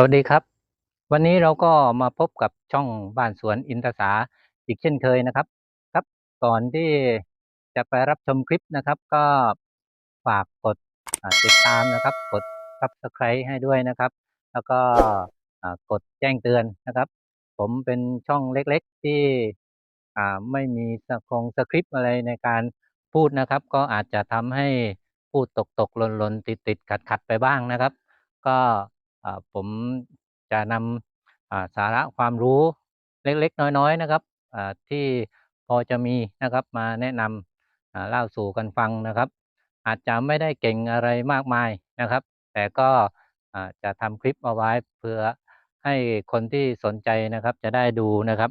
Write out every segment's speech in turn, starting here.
สวัสดีครับ วันนี้เราก็มาพบกับช่องบ้านสวนอินทศาอีกเช่นเคยนะครับ ครับก่อนที่จะไปรับชมคลิปนะครับ ก็ฝากกดติดตามนะครับ กด subscribe ให้ด้วยนะครับ แล้วก็กดแจ้งเตือนนะครับ ผมเป็นช่องเล็กๆที่ไม่มีสคงสคริปต์อะไรในการพูดนะครับ ก็อาจจะทำให้พูดตกตกหล่นหล่นติดติดขัดขัดๆไปบ้างนะครับ ก็ ผมจะนำสาระความรู้เล็กๆ น้อยๆนะครับที่พอจะมีนะครับมาแนะนำเล่าสู่กันฟังนะครับ อาจจะไม่ได้เก่งอะไรมากมายนะครับ แต่ก็จะทำคลิปเอาไว้เพื่อให้คนที่สนใจนะครับจะได้ดูนะครับ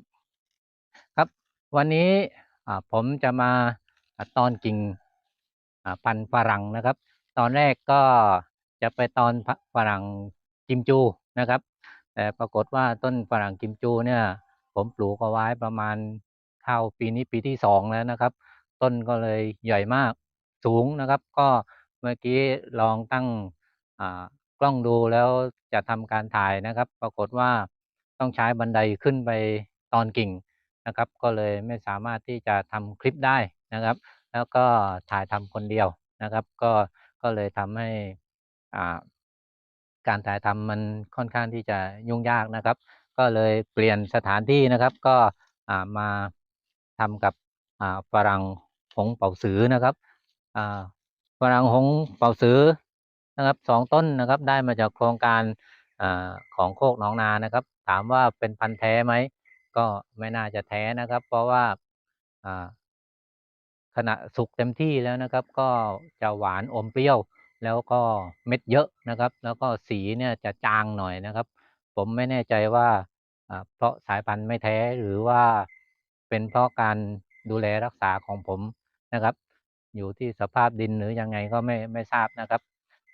ครับ วันนี้ผมจะมาตอนกิ่งพันฝรั่งนะครับ ตอนแรกก็จะไปตอนฝรั่ง กิมจูนะครับ แต่ปรากฏว่าต้นฝรั่งกิมจูเนี่ย ผมปลูกเอาไว้ประมาณเข้าปีนี้ปีที่สองแล้วนะครับ ต้นก็เลยใหญ่มากสูงนะครับ ก็เมื่อกี้ลองตั้งกล้องดูแล้วจะทำการถ่ายนะครับ ปรากฏว่าต้องใช้บันไดขึ้นไปตอนกิ่งนะครับ ก็เลยไม่สามารถที่จะทำคลิปได้นะครับ แล้วก็ถ่ายทำคนเดียวนะครับ ก็ก็เลยทำให้อ่า การถ่ายทำมันค่อนข้างที่จะยุ่งยากนะครับ ก็เลยเปลี่ยนสถานที่นะครับ ก็มาทำกับฝรั่งหงเป่าสือนะครับฝรั่งหงเป่าสือนะครับสองต้นนะครับได้มาจากโครงการอของโคกหนองนานะครับ ถามว่าเป็นพันธุ์แท้ไหมก็ไม่น่าจะแท้นะครับ เพราะว่าขณะสุกเต็มที่แล้วนะครับ ก็จะหวานอมเปรี้ยว แล้วก็เม็ดเยอะนะครับ แล้วก็สีเนี่ยจะจางหน่อยนะครับ ผมไม่แน่ใจว่าเพราะสายพันธุ์ไม่แท้หรือว่าเป็นเพราะการดูแลรักษาของผมนะครับ อยู่ที่สภาพดินหรือยังไงก็ไม่ไม่ทราบนะครับ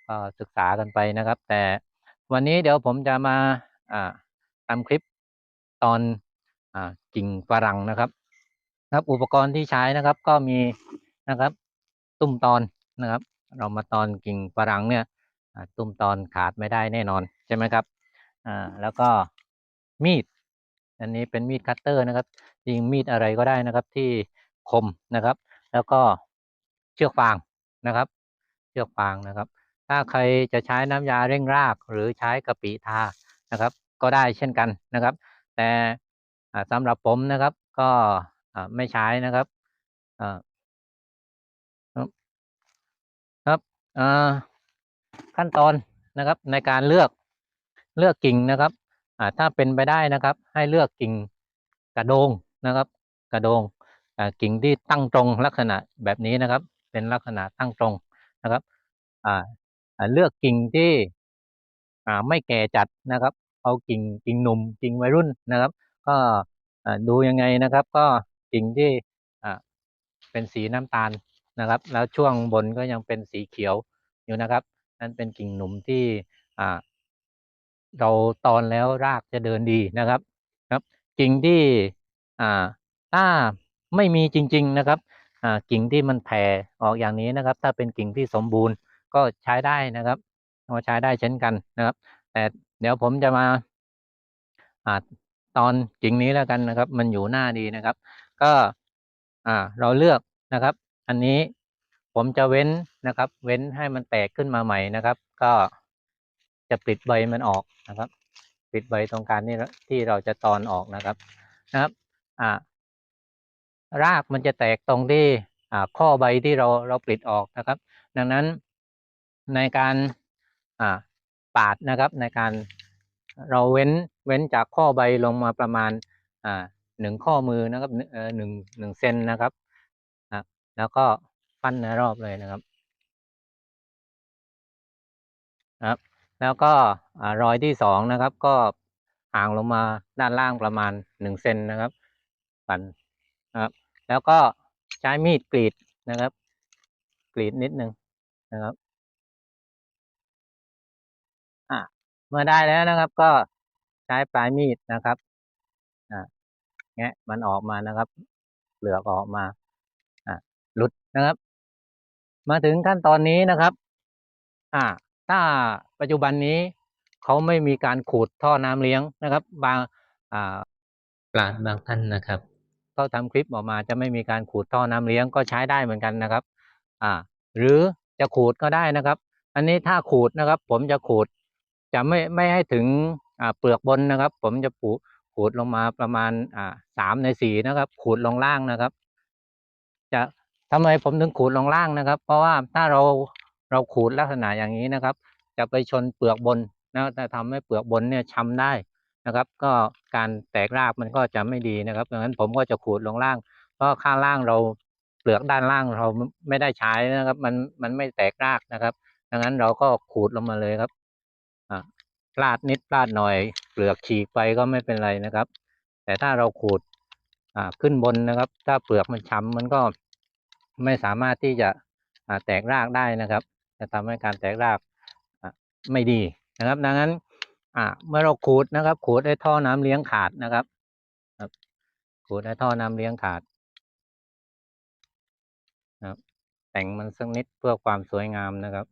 ก็ศึกษากันไปนะครับ แต่วันนี้เดี๋ยวผมจะมาทำคลิปตอนอกิ่งฝรั่งนะครับครับ อุปกรณ์ที่ใช้นะครับก็มีนะครับ ตุ้มตอนนะครับ เรามาตอนกิ่งฝรั่งเนี่ยตุ้มตอนขาดไม่ได้แน่นอนใช่ไหมครับอ่าแล้วก็มีด อันนี้เป็นมีดคัตเตอร์นะครับจริงมีดอะไรก็ได้นะครับที่คมนะครับ แล้วก็เชือกฟางนะครับ เชือกฟางนะครับ ถ้าใครจะใช้น้ำยาเร่งรากหรือใช้กะปิทานะครับ ก็ได้เช่นกันนะครับ แต่อ่าสำหรับผมนะครับก็ไม่ใช้นะครับครับอ่า ขั้นตอนนะครับในการเลือกเลือกกิ่งนะครับถ้าเป็นไปได้นะครับ ให้เลือกกิ่งกระโดงนะครับ กระโดงกิ่งที่ตั้งตรงลักษณะแบบนี้นะครับ เป็นลักษณะตั้งตรงนะครับเลือกกิ่งที่ไม่แก่จัดนะครับ เอากิ่งกิ่งหนุ่มกิ่งวัยรุ่นนะครับ ก็ดูยังไงนะครับ ก็กิ่งที่เป็นสีน้ำตาล นะครับ แล้วช่วงบนก็ยังเป็นสีเขียวอยู่นะครับ นั่นเป็นกิ่งหนุ่มที่อ่าเราตอนแล้วรากจะเดินดีนะครับ ครับ กิ่งที่อ่าถ้าไม่มีจริง ๆนะครับอ่ากิ่งที่มันแผ่ออกอย่างนี้นะครับ ถ้าเป็นกิ่งที่สมบูรณ์ก็ใช้ได้นะครับก็ใช้ได้เช่นกันนะครับ แต่เดี๋ยวผมจะมาอ่าตอนกิ่งนี้แล้วกันนะครับ มันอยู่หน้าดีนะครับ ก็อ่าเราเลือกนะครับ อันนี้ผมจะเว้นนะครับ เว้นให้มันแตกขึ้นมาใหม่นะครับ ก็จะปิดใบมันออกนะครับ ปิดใบตรงกลางนี่ที่เราจะตอนออกนะครับนะครับ อ่ารากมันจะแตกตรงที่อ่าข้อใบที่เราเราปิดออกนะครับ ดังนั้นในการอ่าปาดนะครับ ในการเราเว้นเว้นจากข้อใบลงมาประมาณอ่าหนึ่งข้อมือนะครับเอ่อหนึ่งหนึ่งเซนนะครับ แล้วก็ฟันในรอบเลยนะครับนะครับ แล้วก็อรอยที่สองนะครับ ก็ห่างลงมาด้านล่างประมาณหนึ่งเซนนะครับฟันนะครับ แล้วก็ใช้มีดกรีดนะครับ กรีดนิดนึงนะครับอ่าเมื่อได้แล้วนะครับ ก็ใช้ปลายมีดนะครับอ่าแงะมันออกมานะครับเปลือกออกมา หลุดนะครับ มาถึงขั้นตอนนี้นะครับ อ่า ถ้าปัจจุบันนี้เขาไม่มีการขูดท่อน้ำเลี้ยงนะครับ บางอ่าปลาบางท่านนะครับเขาทำคลิปออกมาจะไม่มีการขูดท่อน้ำเลี้ยงก็ใช้ได้เหมือนกันนะครับ อ่า หรือจะขูดก็ได้นะครับ อันนี้ถ้าขูดนะครับ ผมจะขูด จะไม่ไม่ให้ถึงอ่าเปลือกบนนะครับ ผมจะปูขูดลงมาประมาณอ่าสามในสี่นะครับ ขูดลงล่างนะครับ จะ ทำไมผมถึงขูดลงล่างนะครับ เพราะว่าถ้าเราเราขูดลักษณะอย่างนี้นะครับ จะไปชนเปลือกบนนะจะทำให้เปลือกบนเนี่ยช้ำได้นะครับ ก็การแตกรากมันก็จะไม่ดีนะครับดังนั้นผมก็จะขูดลงล่าง เพราะข้างล่างเราเปลือกด้านล่างเราไม่ได้ใช้นะครับ มันมันไม่แตกรากนะครับ ดังนั้นเราก็ขูดลงมาเลยครับอ่าพลาดนิดพลาดหน่อย เปลือกฉีกไปก็ไม่เป็นไรนะครับ แต่ถ้าเราขูดอ่าขึ้นบนนะครับ ถ้าเปลือกมันช้ำมันก็ ไม่สามารถที่จะแตกรากได้นะครับ จะทำให้การแตกรากไม่ดีนะครับ ดังนั้นเมื่อเราขูดนะครับ ขูดให้ท่อน้ำเลี้ยงขาดนะครับขูดให้ท่อน้ำเลี้ยงขาดนะครับ แต่งมันสักนิดเพื่อความสวยงามนะครับ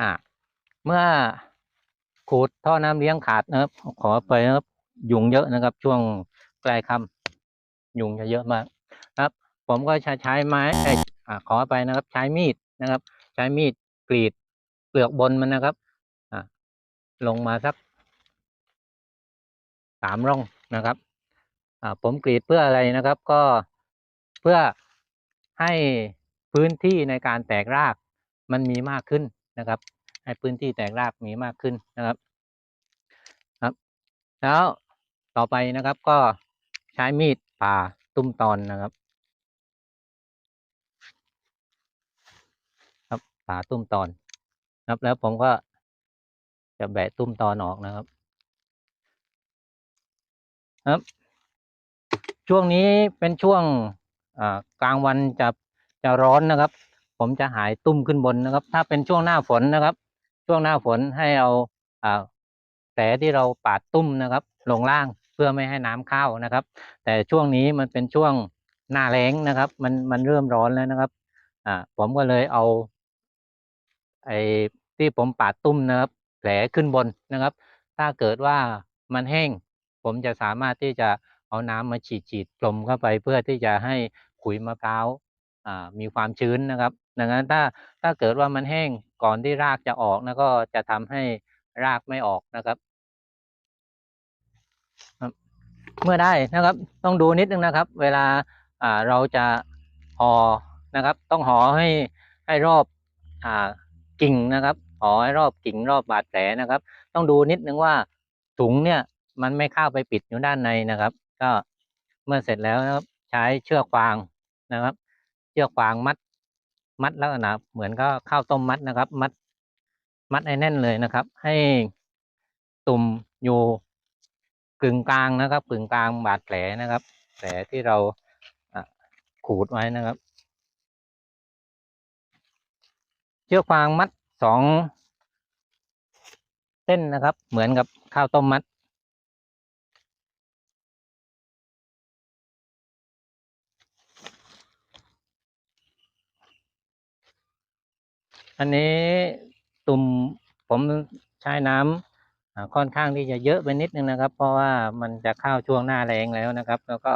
อ่าเมื่อขูดท่อน้ำเลี้ยงขาดนะครับ ขอไปนะครับยุงเยอะนะครับ ช่วงใกล้ค่ำยุงจะเยอะมาก ผมก็ใช้ใช้ไม้อ่าขอไปนะครับ ใช้มีดนะครับ ใช้มีดกรีดเปลือกบนมันนะครับอ่าลงมาสักสามร่องนะครับอ่าผมกรีดเพื่ออะไรนะครับ ก็เพื่อให้พื้นที่ในการแตกรากมันมีมากขึ้นนะครับ ให้พื้นที่แตกรากมีมากขึ้นนะครับครับ แล้วต่อไปนะครับก็ใช้มีดผ่าตุ้มตอนนะครับ ครับผ่าตุ้มตอนครับ แล้วผมก็จะแบะตุ้มตอนออกนะครับ ครับ ช่วงนี้เป็นช่วงกลางวันจะจะร้อนนะครับ ผมจะหายตุ้มขึ้นบนนะครับ ถ้าเป็นช่วงหน้าฝนนะครับ ช่วงหน้าฝนให้เอาอแผลที่เราปาดตุ้มนะครับ ลงล่างเพื่อไม่ให้น้ำเข้านะครับ แต่ช่วงนี้มันเป็นช่วงหน้าแล้งนะครับ มันมันเริ่มร้อนแล้วนะครับ อ่าผมก็เลยเอา ไอ้ที่ผมปาดตุ้มนะครับ แผลขึ้นบนนะครับ ถ้าเกิดว่ามันแห้ง ผมจะสามารถที่จะเอาน้ำมาฉีดฉีดกลมเข้าไปเพื่อที่จะให้ขุยมะพร้าวมีความชื้นนะครับดังนั้นถ้าถ้าเกิดว่ามันแห้งก่อนที่รากจะออกนะก็จะทำให้รากไม่ออกนะครับ เมื่อได้นะครับ ต้องดูนิดนึงนะครับ เวลาอ่าเราจะห่อนะครับ ต้องห่อให้ให้รอบอ่า กิ่งนะครับห่อให้รอบกิ่งรอบบาดแผลนะครับ ต้องดูนิดนึงว่าถุงเนี่ยมันไม่เข้าไปปิดอยู่ด้านในนะครับ ก็เมื่อเสร็จแล้วนะครับ ใช้เชือกฟางนะครับ เชือกฟางมัด มัดลักษณะเหมือนก็ข้าวต้มมัดนะครับ มัด มัดให้แน่นเลยนะครับ ให้ตุ่มอยู่กึ่งกลางนะครับกึ่งกลางบาดแผลนะครับ แผลที่เราขูดไว้นะครับ เชือกฟางมัดสองเส้นนะครับ เหมือนกับข้าวต้มมัด อันนี้ตุ่มผมใช้น้ำค่อนข้างที่จะเยอะไปนิดนึงนะครับ เพราะว่ามันจะเข้าช่วงหน้าแรงแล้วนะครับ แล้วก็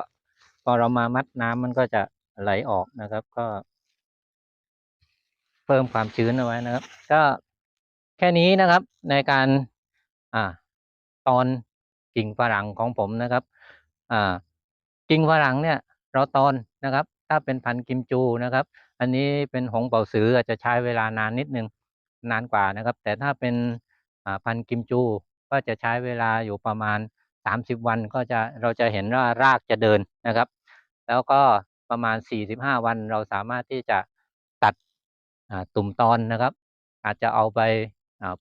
พอเรามามัดน้ำมันก็จะไหลออกนะครับ ก็ เพิ่มความชื้นเอาไว้นะครับ ก็แค่นี้นะครับในการอ่าตอนกิ่งฝรั่งของผมนะครับอ่ากิ่งฝรั่งเนี่ย เราตอนนะครับ ถ้าเป็นพันธุ์กิมจูนะครับ อันนี้เป็นหงเป่าสืออาจจะใช้เวลานานนิดนึงนานกว่านะครับ แต่ถ้าเป็นอ่าพันธุ์กิมจูก็จะใช้เวลาอยู่ประมาณสามสิบวันก็จะเราจะเห็นว่ารากจะเดินนะครับ แล้วก็ประมาณสี่สิบห้าวันเราสามารถที่จะตัด ตุ่มตอนนะครับ อาจจะเอาไป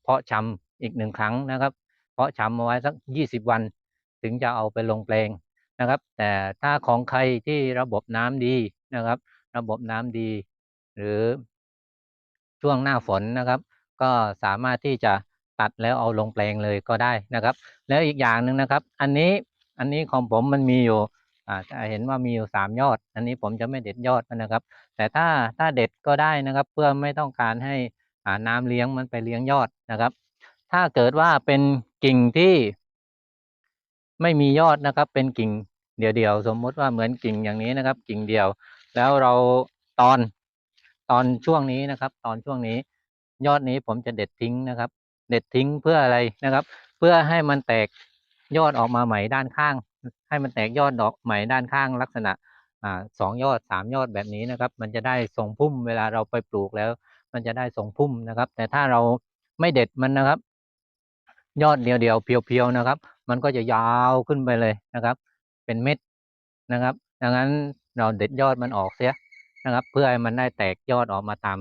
เพาะชำอีกหนึ่งครั้งนะครับ เพาะชำเอาไว้สักยี่สิบวัน ถึงจะเอาไปลงแปลงนะครับ แต่ถ้าของใครที่ระบบน้ำดีนะครับ ระบบน้ำดี หรือช่วงหน้าฝนนะครับ ก็สามารถที่จะตัดแล้วเอาลงแปลงเลยก็ได้นะครับ แล้วอีกอย่างหนึ่งนะครับ อันนี้อันนี้ของผมมันมีอยู่ จะเห็นว่ามีอยู่สามยอด อันนี้ผมจะไม่เด็ดยอดมันนะครับ แต่ถ้าถ้าเด็ดก็ได้นะครับ เพื่อไม่ต้องการให้อ่าน้ำเลี้ยงมันไปเลี้ยงยอดนะครับ ถ้าเกิดว่าเป็นกิ่งที่ไม่มียอดนะครับ เป็นกิ่งเดี่ยวๆสมมุติว่าเหมือนกิ่งอย่างนี้นะครับ กิ่งเดียว แล้วเราตอนตอนช่วงนี้นะครับ ตอนช่วงนี้ ยอดนี้ผมจะเด็ดทิ้งนะครับ เด็ดทิ้งเพื่ออะไรนะครับ เพื่อให้มันแตกยอดออกมาใหม่ด้านข้าง ให้มันแตกยอดดอกใหม่ด้านข้างลักษณะสองยอดสามยอดแบบนี้นะครับ มันจะได้ทรงพุ่มเวลาเราไปปลูกแล้ว มันจะได้ทรงพุ่มนะครับ แต่ถ้าเราไม่เด็ดมันนะครับ ยอดเดียวๆเพียวๆนะครับ มันก็จะยาวขึ้นไปเลยนะครับ เป็นเม็ดนะครับ ดังนั้นเราเด็ดยอดมันออกเสียนะครับ เพื่อให้มันได้แตกยอดออกมาตาม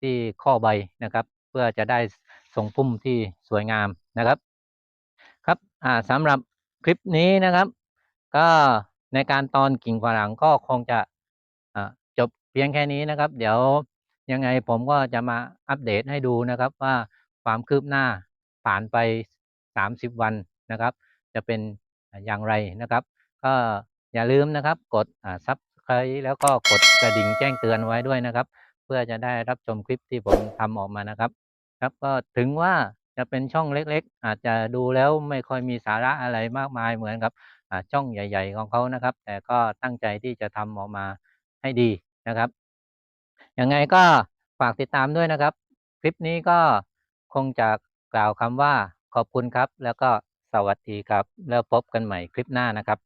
ที่ข้อใบนะครับ เพื่อจะได้ทรงพุ่มที่สวยงามนะครับ ครับสำหรับ คลิปนี้นะครับ ก็ในการตอนกิ่งฝรั่งก็คงจะจบเพียงแค่นี้นะครับ เดี๋ยวยังไงผมก็จะมาอัปเดตให้ดูนะครับว่าความคืบหน้าผ่านไป 30 วันนะครับ จะเป็นอย่างไรนะครับ ก็อย่าลืมนะครับ กดซับสไครต์แล้วก็กดกระดิ่งแจ้งเตือนไว้ด้วยนะครับ เพื่อจะได้รับชมคลิปที่ผมทำออกมานะครับ ครับก็ถึงว่า จะเป็นช่องเล็กๆ อาจจะดูแล้วไม่ค่อยมีสาระอะไรมากมายเหมือนกับช่องใหญ่ ๆ ของเขานะครับ แต่ก็ตั้งใจที่จะทำออกมาให้ดีนะครับยังไงก็ฝากติดตามด้วยนะครับ คลิปนี้ก็คงจะกล่าวคำว่าขอบคุณครับ แล้วก็สวัสดีครับ แล้วพบกันใหม่คลิปหน้านะครับ